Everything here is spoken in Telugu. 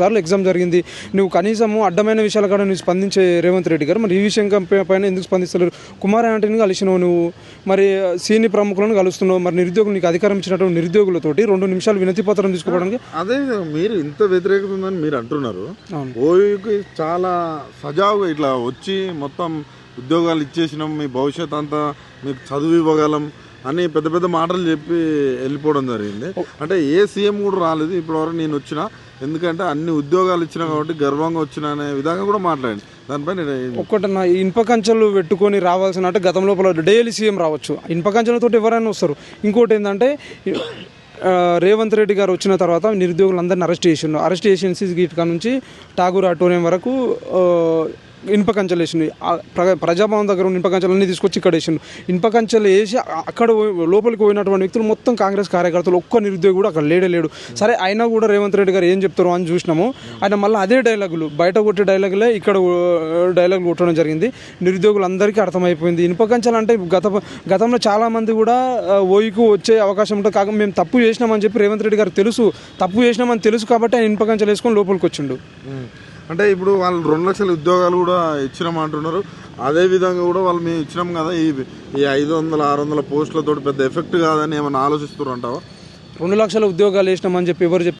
సార్లు ఎగ్జామ్ జరిగింది. నువ్వు కనీసము అడ్డమైన విషయాల కాడ నువ్వు స్పందించే రేవంత్ రెడ్డి గారు. మరి ఈ విషయం పైన ఎందుకు స్పందిస్తలేరు? కుమార్ ఆంటీని కలిసినావు నువ్వు. మరి సీని ప్రముఖులను కలుస్తున్నావు. మరి నిరుద్యోగులు నీకు అధికారం ఇచ్చినటువంటి నిరుద్యోగులతోటి రెండు నిమిషాలు వినతి పత్రం తీసుకోవడానికి అదే మీరు ఇంత వ్యతిరేకత ఉందని మీరు అంటున్నారు. ఓయూకి చాలా సజావుగా ఇట్లా వచ్చి మొత్తం ఉద్యోగాలు ఇచ్చేసినాం. మీ భవిష్యత్ అంతా మీకు చదువు ఇవ్వగలం అని పెద్ద పెద్ద మాటలు చెప్పి వెళ్ళిపోవడం జరిగింది. అంటే ఏ సీఎం కూడా రాలేదు. ఇప్పటివరకు నేను వచ్చిన ఎందుకంటే అన్ని ఉద్యోగాలు ఇచ్చినా కాబట్టి గర్వంగా వచ్చిన అనే విధంగా కూడా మాట్లాడండి. దానిపై నేను నా ఇనుప కంచెలు పెట్టుకొని రావాల్సిన అంటే గతం లోపల డైలీ సీఎం రావచ్చు. ఇనుప కంచెలతో ఎవరైనా వస్తారు. ఇంకోటి ఏంటంటే రేవంత్ రెడ్డి గారు వచ్చిన తర్వాత నిరుద్యోగులందరిని అరెస్ట్ చేసిండు. అరెస్ట్ చేసి గీట్కా నుంచి ఠాగూర్ ఆటోరియం వరకు ఇనుప కంచెలు వేసిండు. ప్రజాభవన్ దగ్గర ఉన్న ఇనుప కంచెలు అన్ని తీసుకొచ్చి ఇక్కడ వేసిండు. ఇనుప కంచెలు వేసి అక్కడ పోయి- లోపలికి పోయినటువంటి వ్యక్తులు మొత్తం కాంగ్రెస్ కార్యకర్తలు ఒక్క నిరుద్యోగి కూడా అక్కడ లేడే లేడు. సరే అయినా కూడా రేవంత్ రెడ్డి గారు ఏం చెప్తారు అని చూసినాము. ఆయన మళ్ళీ అదే డైలాగులు బయట కొట్టే డైలాగులే ఇక్కడ డైలాగులు కొట్టడం జరిగింది. నిరుద్యోగులందరికీ అర్థమైపోయింది. ఇనుప కంచెలు అంటే గత గతంలో చాలామంది కూడా ఓయికు వచ్చే అవకాశం ఉంటుంది కాక మేము తప్పు చేసినామని చెప్పి రేవంత్ రెడ్డి గారు తెలుసు. తప్పు చేసినామని తెలుసు కాబట్టి ఆయన ఇనుప కంచెలు వేసుకొని లోపలికి వచ్చిండు. అంటే ఇప్పుడు వాళ్ళు రెండు లక్షల ఉద్యోగాలు కూడా ఇచ్చినామంటున్నారు. అదే విధంగా కూడా వాళ్ళు మేము ఇచ్చినాం కదా ఈ ఈ ఐదు వందల ఆరు వందల పోస్టులతో పెద్ద ఎఫెక్ట్ కాదని ఏమైనా ఆలోచిస్తున్నారు అంటావా? రెండు లక్షల ఉద్యోగాలు వేసినామని చెప్పి ఎవరు చెప్పి